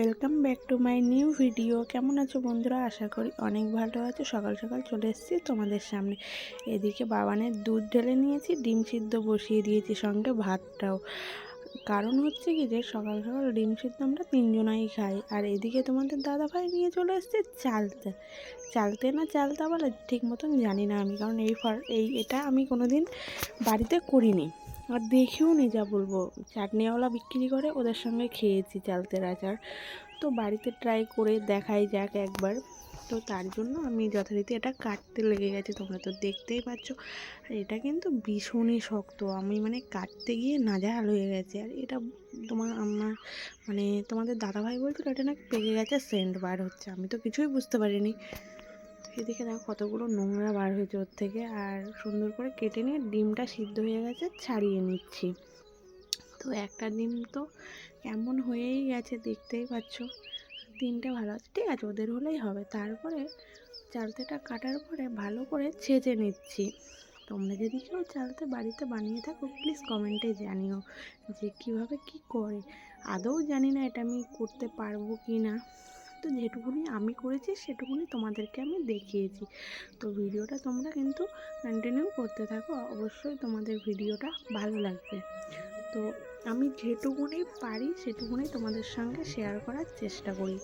Welcome back to my new video. কেমন আছো বন্ধুরা? আশা করি অনেক ভালো আছো। সকাল সকাল চলে এসেছি তোমাদের সামনে। এদিকে বাবানের দুধ ঢেলে নিয়েছি, ডিম সিদ্ধ বসিয়ে দিয়েছি সঙ্গে ভাতটাও। কারণ হচ্ছে কি যে, সকাল সকাল ডিম সিদ্ধ আমরা তিনজনাই খাই। আর এদিকে তোমাদের দাদা ভাই নিয়ে চলে এসছে চালতে। চালতে না চালতা বলে ঠিক মতন জানি না আমি, কারণ এই ফল এই এটা আমি কোনো দিন বাড়িতে করিনি। আর দেখেও নি, যা বলব। চাটনিওয়ালা বিক্রি করে, ওদের সঙ্গে খেয়েছি চালতের আচার। তো বাড়িতে ট্রাই করে দেখাই যাক একবার। তো তার জন্য আমি যথারীতি এটা কাটতে লেগে গেছে, তোমরা তো দেখতেই পাচ্ছ। আর এটা কিন্তু ভীষণই শক্ত। আমি মানে কাটতে গিয়ে নাজাহাল হয়ে গেছে। আর এটা তোমার আমার মানে তোমাদের দাদাভাই বলছিল, এটা নাকি পেকে গেছে সেন্ট বার হচ্ছে। আমি তো কিছুই বুঝতে পারিনি। এদিকে দেখো কতগুলো নোংরা বার হয়েছে ওর থেকে। আর সুন্দর করে কেটে নিয়ে ডিমটা সিদ্ধ হয়ে গেছে, ছাড়িয়ে নিচ্ছি। তো একটা ডিম তো কেমন হয়েই গেছে দেখতেই পাচ্ছ। তিনটে ভালো আছে। ঠিক আছে, ওদের হলেই হবে। তারপরে চালতেটা কাটার পরে ভালো করে ছেঁচে নিচ্ছি। তোমরা যদি কেউ চালতে বাড়িতে বানিয়ে থাকো প্লিজ কমেন্টে জানিও যে কীভাবে কি করে। আদৌ জানি না এটা আমি করতে পারব কি না। তো যেটুকুনি আমি করেছি, সেটুকুনি তোমাদেরকে আমি দেখিয়েছি। তো ভিডিওটা তোমরা কিন্তু কন্টিনিউ করতে থাকো, অবশ্যই তোমাদের ভিডিওটা ভালো লাগবে। তো আমি যেটুকুনি পারি, সেটুকুনি তোমাদের সঙ্গে শেয়ার করার চেষ্টা করি।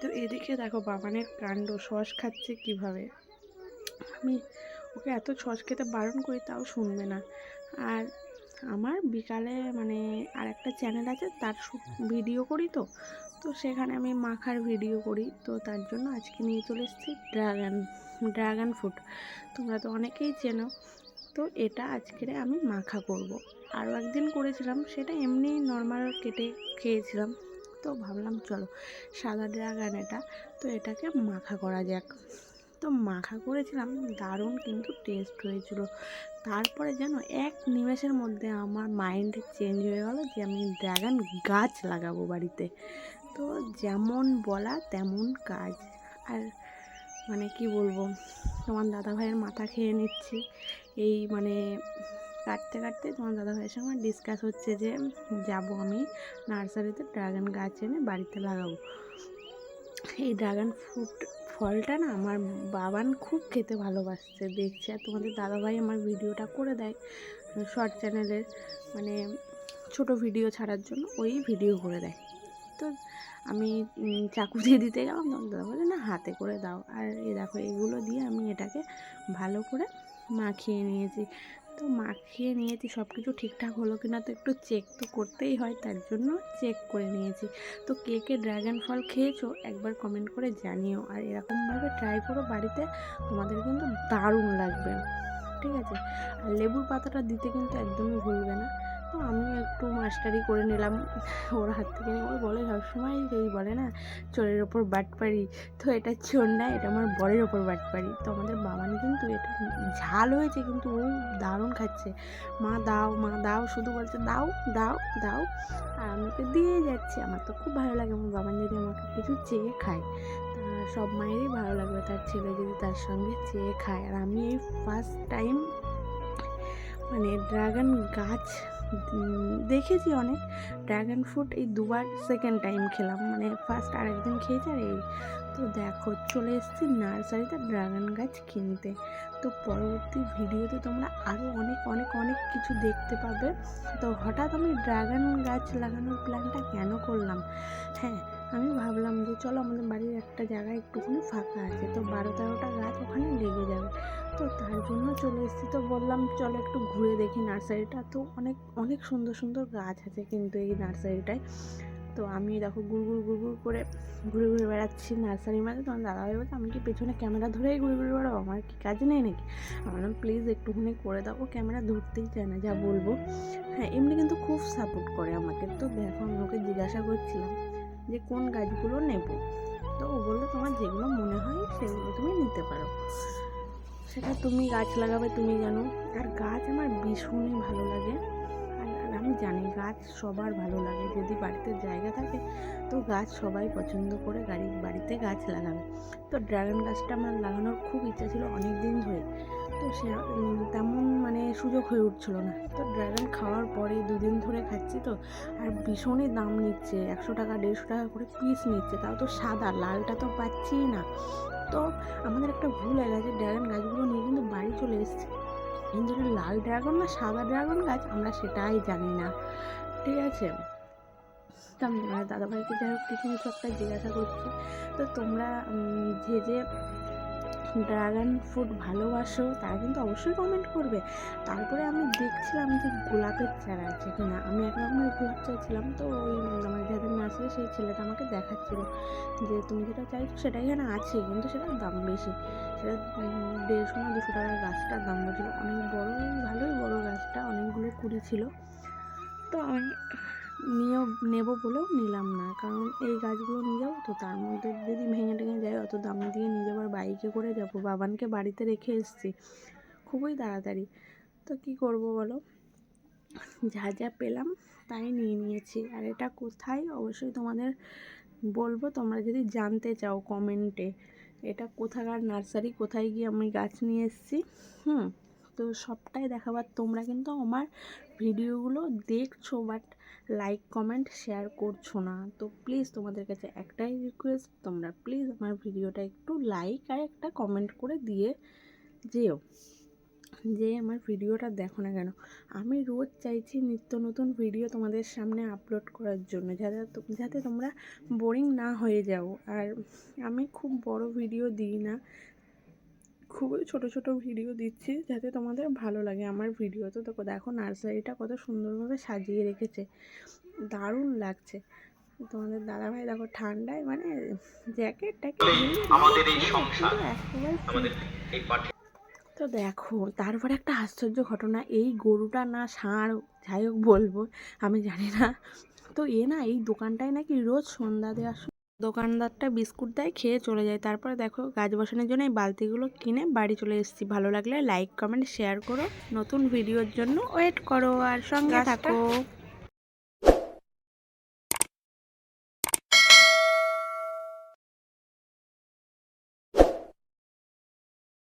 তো এদিকে দেখো বাবানের কাণ্ড, সস খাচ্ছে কীভাবে? আমি ওকে এত সস খেতে বারণ করি, তাও শুনবে না। আর আমার বিকালে মানে আর একটা চ্যানেল আছে, তার ভিডিও করি তো তো সেখানে আমি মাখার ভিডিও করি। তো তার জন্য আজকে নিয়ে চলে এসেছি ড্রাগন ড্রাগন ফ্রুট তোমরা তো অনেকেই চেনো। তো এটা আজকে আমি মাখা করব। আরও একদিন করেছিলাম, সেটা এমনি নর্মাল কেটে খেয়েছিলাম। তো ভাবলাম, চলো, সাদা ড্রাগন এটা। তো এটাকে মাখা করা যাক। তো মাখা করেছিলাম, দারুণ কিন্তু টেস্ট হয়েছিল। তারপরে যেন এক নিমেষের মধ্যে আমার মাইন্ড চেঞ্জ হয়ে গেল যে আমি ড্রাগন গাছ লাগাবো বাড়িতে। তো যেমন বলা তেমন কাজ। আর মানে কি বলব, তোমার দাদা ভাইয়ের মাথা খেয়ে নিচ্ছি। এই মানে কাটতে কাটতে তোমার দাদা ভাইয়ের সঙ্গে ডিসকাস হচ্ছে যে যাব আমি নার্সারিতে ড্রাগন গাছ এনে বাড়িতে লাগাবো। এই ড্রাগন ফ্রুট ফলটা না আমার বাবান খুব খেতে ভালোবাসছে, দেখছে। আর তোমাদের দাদাভাই আমার ভিডিওটা করে দেয় শর্ট চ্যানেলের মানে ছোট ভিডিও ছাড়ার জন্য ওই ভিডিও করে দেয়। তো আমি চাকু দিয়ে দিতে গেলাম তখন দাদা বলে, না, হাতে করে দাও। আর এ দেখো, এগুলো দিয়ে আমি এটাকে ভালো করে মাখিয়ে নিয়েছি। তো মাখিয়ে নিয়েছি সব কিছু ঠিকঠাক হলো কি না তো একটু চেক তো করতেই হয়, তার জন্য চেক করে নিয়েছি। তো কে কে ড্রাগন ফল খেয়েছো, একবার কমেন্ট করে জানিও। আর এরকমভাবে ট্রাই করো বাড়িতে, তোমাদের কিন্তু দারুণ লাগবে। ঠিক আছে? আর লেবুর পাতাটা দিতে কিন্তু একদমই ভুলবে না। তো আমিও একটু মাস্টারি করে নিলাম। ওর হাত থেকে নিয়ে ও বলে, সবসময় এই বলে না, চোরের ওপর বাটপাড়ি তো এটা চোর না, এটা আমার বরের ওপর বাটপাড়ি তো আমাদের বাবান কিন্তু এটা ঝাল হয়েছে, কিন্তু ও দারুণ খাচ্ছে। মা, দাও মা, দাও। শুধু বলছে, দাও দাও দাও। আর আমি ওকে দিয়ে যাচ্ছি। আমার তো খুব ভালো লাগে। আমার বাবান যদি আমাকে কিছু চেয়ে খায় সব মায়েরই ভালো লাগবে। তার ছেলে যদি তার সঙ্গে চেয়ে খায়। আর আমি এই ফার্স্ট টাইম মানে ড্রাগন গাছ দেখেছি অনেক। ড্রাগন ফ্রুট এই দুবার সেকেন্ড টাইম খেলাম। মানে ফার্স্ট আরেকদিন খেয়েছি আর এই তো দেখো, চলে এসেছি নার্সারিতে ড্রাগন গাছ কিনতে। তো পরবর্তী ভিডিওতে তোমরা আরও অনেক অনেক অনেক কিছু দেখতে পাবে। তো হঠাৎ আমি ড্রাগন গাছ লাগানোর প্ল্যানটা কেন করলাম? হ্যাঁ আমি ভাবলাম যে চলো আমাদের বাড়ির একটা জায়গায় একটুখানি ফাঁকা আছে। তো বারো তেরোটা গাছ ওখানে লেগে যাবে। তো তার জন্য চলে এসেছি। তো বললাম, চলো একটু ঘুরে দেখি নার্সারিটা। তো অনেক অনেক সুন্দর সুন্দর গাছ আছে কিন্তু এই নার্সারিটায়। তো আমি দেখো গুড় গুড় গুড় গুড় করে ঘুরে ঘুরে বেড়াচ্ছি নার্সারির মাঝে। তোমার দাদা দাদাভাই বলছে, আমি কি পেছনে ক্যামেরা ধরেই ঘুরে ঘুরে বেড়াবো? আমার কি কাজ নেই নাকি? আমার প্লিজ একটুখানি করে দাও। ক্যামেরা ধরতেই চায় না, যা বলব। হ্যাঁ এমনি কিন্তু খুব সাপোর্ট করে আমাকে। তো দেখো, আমি ওকে জিজ্ঞাসা করছিলাম যে, কোন গাছগুলো নেব? তো ও বলল, তোমার যেগুলো মনে হয় সেগুলো তুমি নিতে পারো। সেটা তুমি গাছ লাগাবে, তুমি জানো। আর গাছ আমার ভীষণই ভালো লাগে। আর আমি জানি গাছ সবার ভালো লাগে। যদি বাড়িতে জায়গা থাকে, তো গাছ সবাই পছন্দ করে গাড়ি, বাড়িতে গাছ লাগাবে। তো ড্রাগন গাছটা আমার লাগানোর খুব ইচ্ছা ছিল অনেক দিন ধরে। তো সে তেমন মানে সুযোগ হয়ে উঠছিল না। তো ড্রাগন খাওয়ার পরে দুদিন ধরে খাচ্ছি তো, আর ভীষণই দাম নিচ্ছে। একশো টাকা, দেড়শো টাকা করে পিস নিচ্ছে। তাও তো সাদা, লালটা তো পাচ্ছি না। তো আমাদের একটা ভুল হয়ে গেছে ড্রাগন গাছগুলো নিয়ে কিন্তু বাড়ি চলে এসেছি। এটা লাল ড্রাগন না সাদা ড্রাগন গাছ আমরা সেটাই জানি না। ঠিক আছে? আমি দাদাভাইকে যাই হোক কিছু কিছু একটা জিজ্ঞাসা করছি। তো তোমরা যে যে ড্রাগন ফ্রুট ভালোবাসো, তারা কিন্তু অবশ্যই কমেন্ট করবে। তারপরে আমি দেখছিলাম যে গোলাপের চারা আছে কিনা। আমি এক রকমের গোলাপ চাইছিলাম, তো ওই আমার যাদের নার্সারি সেই ছেলেটা আমাকে দেখাচ্ছিল যে, তুমি যেটা চাইছো সেটা এখানে আছে, কিন্তু সেটার দাম বেশি। সেটা দেড়শো না দুশো টাকার গাছটার দাম বলছিল। অনেক বড় ভালোই বড় গাছটা, অনেকগুলো কুড়ি ছিল। তো আমি নিয়েও নেব বলেও নিলাম না। কারণ এই গাছগুলো নিয়ে যাব তো, তার মধ্যে যদি ভেঙে টেঙে যায়, অত দাম দিয়ে নিয়ে যাব আর বাইকে করে যাব। বাবানকে বাড়িতে রেখে এসেছি, খুবই তাড়াতাড়ি। তো কি করব বলো? যা যা পেলাম তাই নিয়ে নিয়েছি। আর এটা কোথায়? অবশ্যই তোমাদের বলব, তোমরা যদি জানতে চাও কমেন্টে। এটা কোথাকার নার্সারি, কোথায় গিয়ে আমি গাছ নিয়ে এসেছি, হুম? তো সবটাই দেখাবার তোমরা কিন্তু আমার ভিডিওগুলো দেখছ বাট লাইক কমেন্ট শেয়ার করছ না। তো প্লিজ তোমাদের কাছে একটাই রিকোয়েস্ট তোমরা প্লিজ আমার ভিডিওটা একটু লাইক আর একটা কমেন্ট করে দিয়ে যেও। যে আমার ভিডিওটা দেখো না কেন, আমি রোজ চাইছি নিত্য নতুন ভিডিও তোমাদের সামনে আপলোড করার জন্য, যাতে যাতে তোমরা বোরিং না হয়ে যাও। আর আমি খুব বড় ভিডিও দিই না। খুবই ছোট ছোট ভিডিও দিচ্ছি যাতে তোমাদের ভালো লাগে আমার ভিডিও তো দেখো দেখো নার্সারিটা কত সুন্দরভাবে সাজিয়ে রেখেছে। দারুণ লাগছে। তোমাদের দাদা ভাই দেখো ঠান্ডায় মানে জ্যাকেট ট্যাকেট আমাদের এই সংসার, আমাদের এই তো দেখো তারপরে একটা আশ্চর্য ঘটনা এই গরুটা না ষাঁড় যাই হোক বলব আমি জানি না। তো এ না এই দোকানটায় নাকি রোজ সন্ধ্যা দেওয়ার দোকানদারটা বিস্কুট দেয় খেয়ে চলে যায়। তারপরে দেখো গাছ বসানোর জন্য এই বালতিগুলো কিনে বাড়ি চলে এসেছি। ভালো লাগলে লাইক কমেন্ট শেয়ার করো। নতুন ভিডিওর জন্য ওয়েট করো। আর সঙ্গে থাকো।